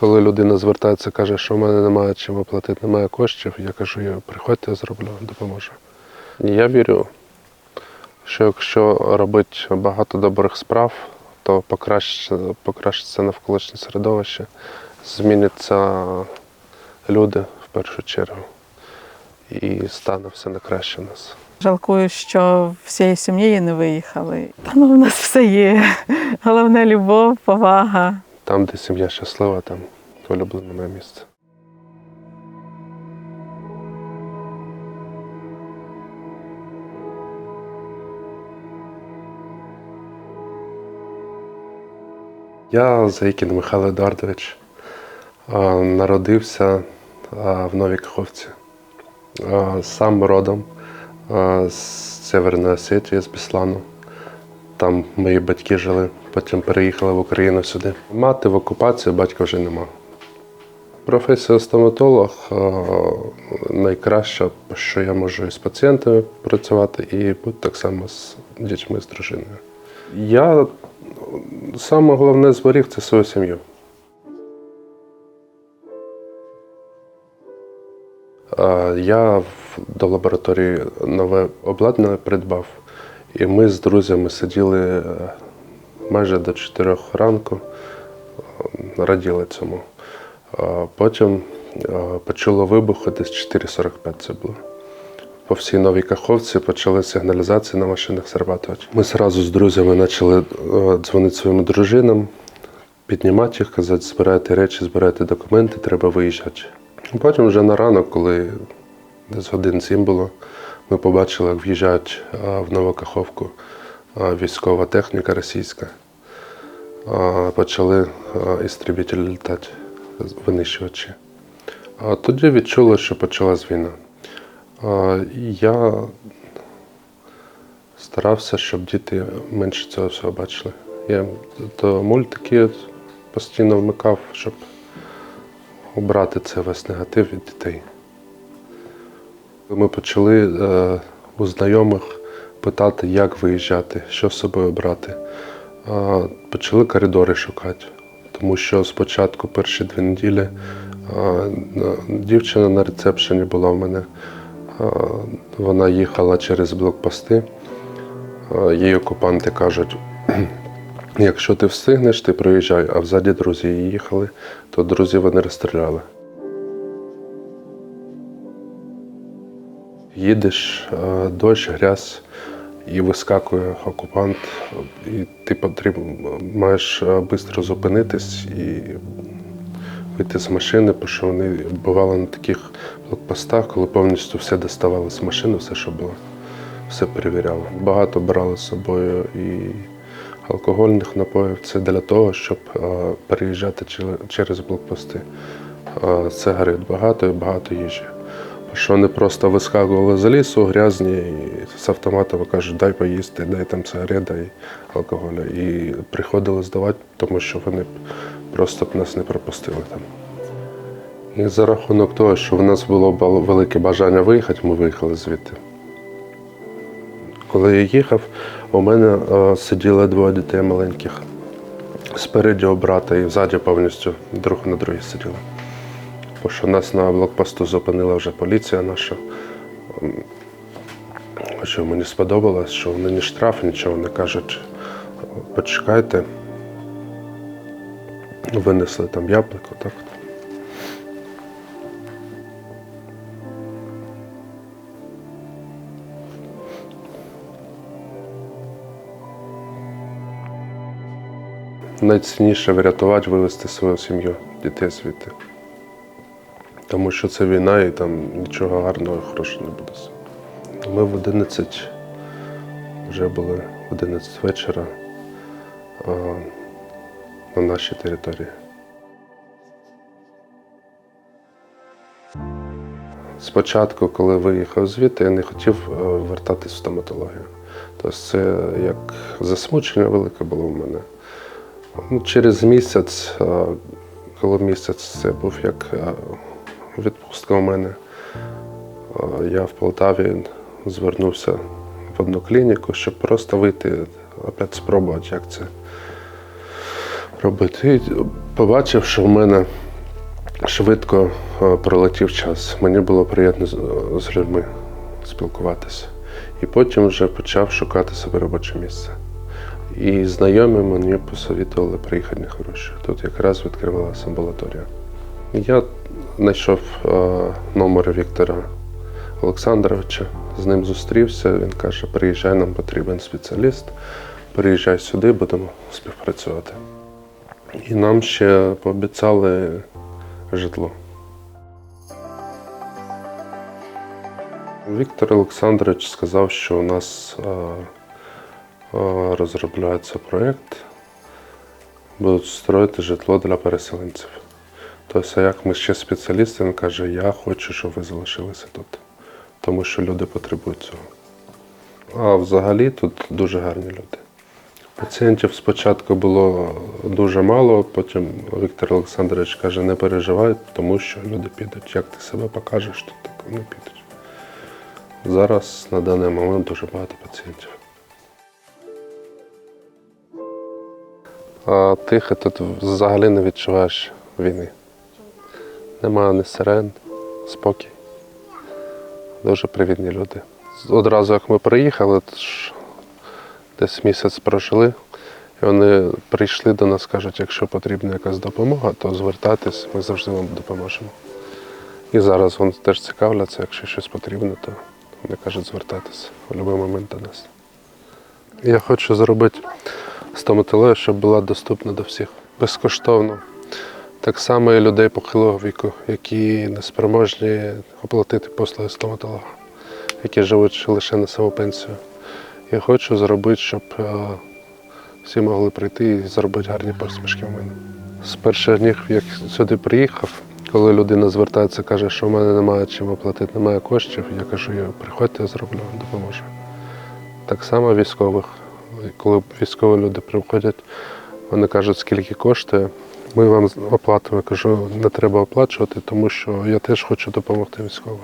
Коли людина звертається, каже, що в мене немає чим оплатити, немає коштів, я кажу, я приходьте, я зроблю, допоможу. Я вірю, що якщо робити багато добрих справ, то покращиться, покращиться навколишнє середовище, зміняться люди в першу чергу, і стане все на краще в нас. Жалкую, що всією сім'єю не виїхали. Та ну, в нас все є. Головне любов, повага. Там, де сім'я щаслива, там улюблене моє місце. Я Заїкін Михайло Едуардович народився в Новій Каховці. Сам родом з Северної Осетії, з Біслану. Там мої батьки жили, потім переїхали в Україну сюди. Мати в окупації, батька вже нема. Професія стоматолог а, найкраща, що я можу і з пацієнтами працювати, і бути так само з дітьми, з дружиною. Я саме головне зберіг це свою сім'ю. Я до лабораторії нове обладнання придбав, і ми з друзями сиділи е, майже до 4 ранку, е, раділи цьому. Потім е, почуло вибухи, десь 4.45 це було. По всій новій Каховці почали сигналізації на машинах срабатувати. Ми одразу з друзями почали дзвонити своїм дружинам, піднімати їх, казати, збирайте речі, збирайте документи, треба виїжджати. Потім вже на ранок, коли десь годин сім було, ми побачили, як в'їжджають е, в Новокаховку е, військова техніка російська. Е, Почали е, літати, винищувачі. Тоді відчули, що почалась війна. Я старався, щоб діти менше цього всього бачили. Я то мультики постійно вмикав, щоб убрати це весь негатив від дітей. Ми почали е, у знайомих питати, як виїжджати, що з собою брати. Е, почали коридори шукати, тому що спочатку перші дві неділі е, дівчина на рецепшені була в мене. Вона їхала через блокпости. Їй окупанти кажуть, якщо ти встигнеш, ти проїжджай, а взаді друзі її їхали, то друзі вони розстріляли. Їдеш, е, дощ, грязь, і вискакує окупант, і ти потрібно маєш швидко зупинитись і вийти з машини, бо що вони бували на таких блокпостах, коли повністю все доставали з машини, все, що було, все перевіряли. Багато брали з собою і алкогольних напоїв. Це для того, щоб е, переїжджати через блокпости. Е, Сигарет багато і багато їжі. Що вони просто вискакували з лісу, грязні, і з автоматами кажуть, дай поїсти, дай там сигарет, дай алкоголя. І приходили здавати, тому що вони просто б нас не пропустили там. І за рахунок того, що в нас було велике бажання виїхати, ми виїхали звідти. Коли я їхав, у мене е, сиділи двоє дітей маленьких. Спереді брата і ззаді повністю друг на другій сиділи. Бо що нас на блокпосту зупинила вже поліція наша. Що мені сподобалось, що вони не штраф, нічого не кажуть. Почекайте. Винесли там яблуко, так. Найцінніше врятувати, вивезти свою сім'ю, дітей звідти. Тому що це війна і там нічого гарного і хорошого не буде. Ми в 11 вже були в 11 вечора а, на нашій території. Спочатку, коли виїхав звідти, я не хотів е, вертатись в стоматологію. Тобто це як засмучення велике було в мене. Ну, через місяць, е, коли місяць це був як е, відпустка у мене, е, я в Полтаві звернувся в одну клініку, щоб просто вийти, опять спробувати, як це робити. І побачив, що в мене швидко е, пролетів час. Мені було приємно з, з людьми спілкуватися. І потім вже почав шукати собі робоче місце. І знайомі мені посовітували приїхати на хороші. Тут якраз відкривалася амбулаторія. Я знайшов е, номер Віктора Олександровича, з ним зустрівся. Він каже: приїжджай, нам потрібен спеціаліст, приїжджай сюди, будемо співпрацювати. І нам ще пообіцяли житло. Віктор Олександрович сказав, що у нас е, е, розробляється проєкт, будуть строїти житло для переселенців. Тобто, як ми ще спеціалісти, він каже, я хочу, щоб ви залишилися тут, тому що люди потребують цього. А взагалі тут дуже гарні люди. Пацієнтів спочатку було дуже мало, потім Віктор Олександрович каже, не переживай, тому що люди підуть. Як ти себе покажеш, то так вони підуть. Зараз на даний момент дуже багато пацієнтів. А тихо тут взагалі не відчуваєш війни. Немає ні сирен, спокій. Дуже привітні люди. Одразу як ми приїхали, десь місяць прожили, і вони прийшли до нас, кажуть, якщо потрібна якась допомога, то звертайтесь, ми завжди вам допоможемо. І зараз вони теж цікавляться, якщо щось потрібно, то вони кажуть, звертайтеся в будь-який момент до нас. Я хочу зробити стоматологію, щоб була доступна до всіх. Безкоштовно. Так само і людей похилого віку, які не спроможні оплатити послуги стоматолога, які живуть лише на саму пенсію. Я хочу зробити, щоб е, всі могли прийти і зробити гарні посмішки в мене. З перших днів, як сюди приїхав, коли людина звертається, каже, що в мене немає чим оплатити, немає коштів, я кажу, я приходьте, я зроблю, допоможу. Так само військових. Коли військові люди приходять, вони кажуть, скільки коштує. Ми вам оплатимо. Я кажу, не треба оплачувати, тому що я теж хочу допомогти військовим.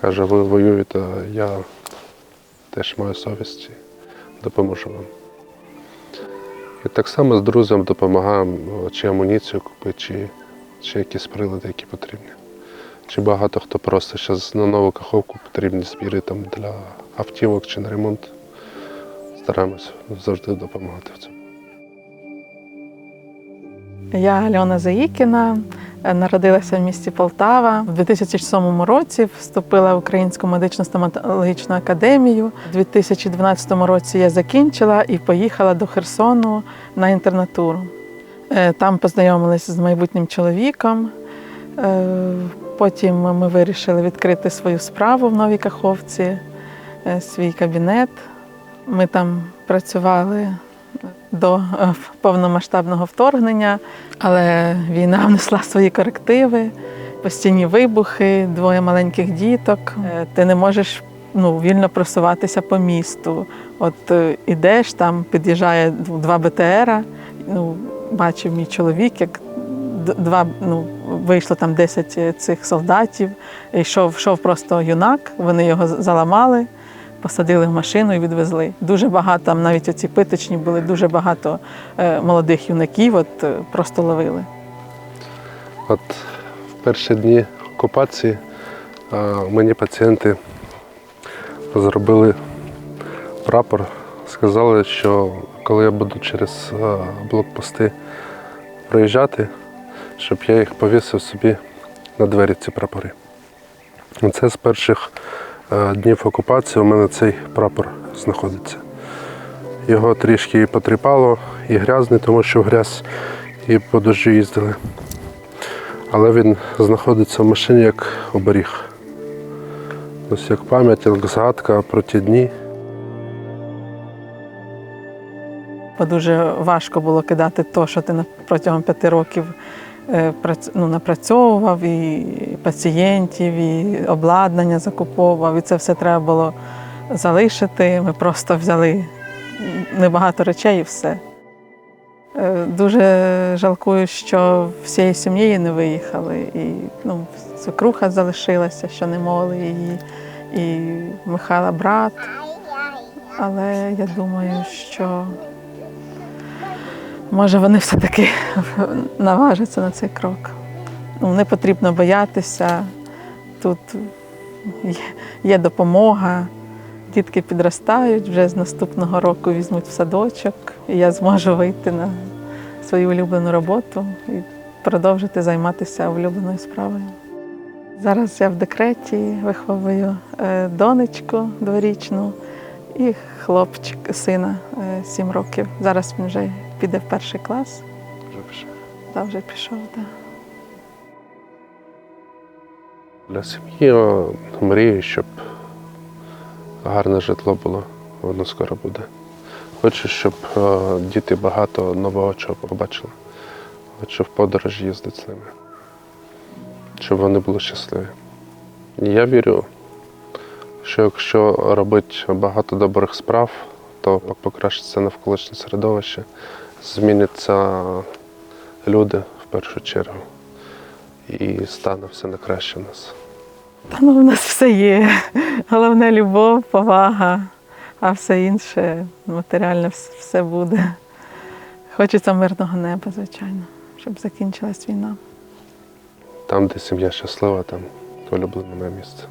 Каже, ви воюєте, я теж маю совість допоможу вам. І так само з друзям допомагаємо, чи амуніцію купити, чи, чи якісь прилади, які потрібні. Чи багато хто просто зараз на нову каховку потрібні збіри там для автівок чи на ремонт. Стараємось завжди допомагати в цьому. Я Альона Заїкіна, е, народилася в місті Полтава. В 2007 році вступила в Українську медичну стоматологічну академію. У 2012 році я закінчила і поїхала до Херсону на інтернатуру. Е, Там познайомилася з майбутнім чоловіком. Е, Потім ми вирішили відкрити свою справу в Новій Каховці, свій кабінет. Ми там працювали до е, повномасштабного вторгнення, але війна внесла свої корективи, постійні вибухи, двоє маленьких діток. Е, Ти не можеш ну, вільно просуватися по місту. От е, ідеш, там під'їжджає два БТРа. Ну, бачив мій чоловік, як два, ну, вийшло там 10 цих солдатів. Йшов, йшов просто юнак, вони його заламали посадили в машину і відвезли. Дуже багато, там навіть оці питочні були, дуже багато е, молодих юнаків, от е, просто ловили. От в перші дні окупації а, мені пацієнти зробили прапор. Сказали, що коли я буду через блокпости проїжджати, щоб я їх повісив собі на двері ці прапори. Це з перших е, днів окупації у мене цей прапор знаходиться. Його трішки і потріпало, і грязний, тому що грязь і по дощу їздили. Але він знаходиться в машині як оберіг. Ось як пам'ять, як згадка про ті дні. Дуже важко було кидати то, що ти протягом п'яти років е, ну, напрацьовував, і пацієнтів, і обладнання закуповував, і це все треба було залишити. Ми просто взяли небагато речей і все. Е, Дуже жалкую, що всією сім'єю не виїхали. І ну, свекруха залишилася, що не могли її, і Михайла брат. Але я думаю, що може вони все-таки наважаться на цей крок. ну, не потрібно боятися. Тут є- допомога. Дітки підростають, вже з наступного року візьмуть в садочок, і я зможу вийти на свою улюблену роботу і продовжити займатися улюбленою справою. Зараз я в декреті виховую е, донечку дворічну і хлопчик, сина е, 7 років. Зараз він вже піде в перший клас, Вже пішов. та вже пішов. Да. Для сім'ї мрію, щоб гарне житло було, воно скоро буде. Хочу, щоб діти багато нового чого побачили. Хочу в подорож їздити з ними, щоб вони були щасливі. І я вірю, що якщо робити багато добрих справ, то покращиться навколишнє середовище, зміняться люди в першу чергу, і стане все на краще в нас. Та ну, в нас все є. Головне любов, повага, а все інше матеріальне вс- все буде. Хочеться мирного неба, звичайно, щоб закінчилась війна. Там, де сім'я щаслива, там улюблене моє місце.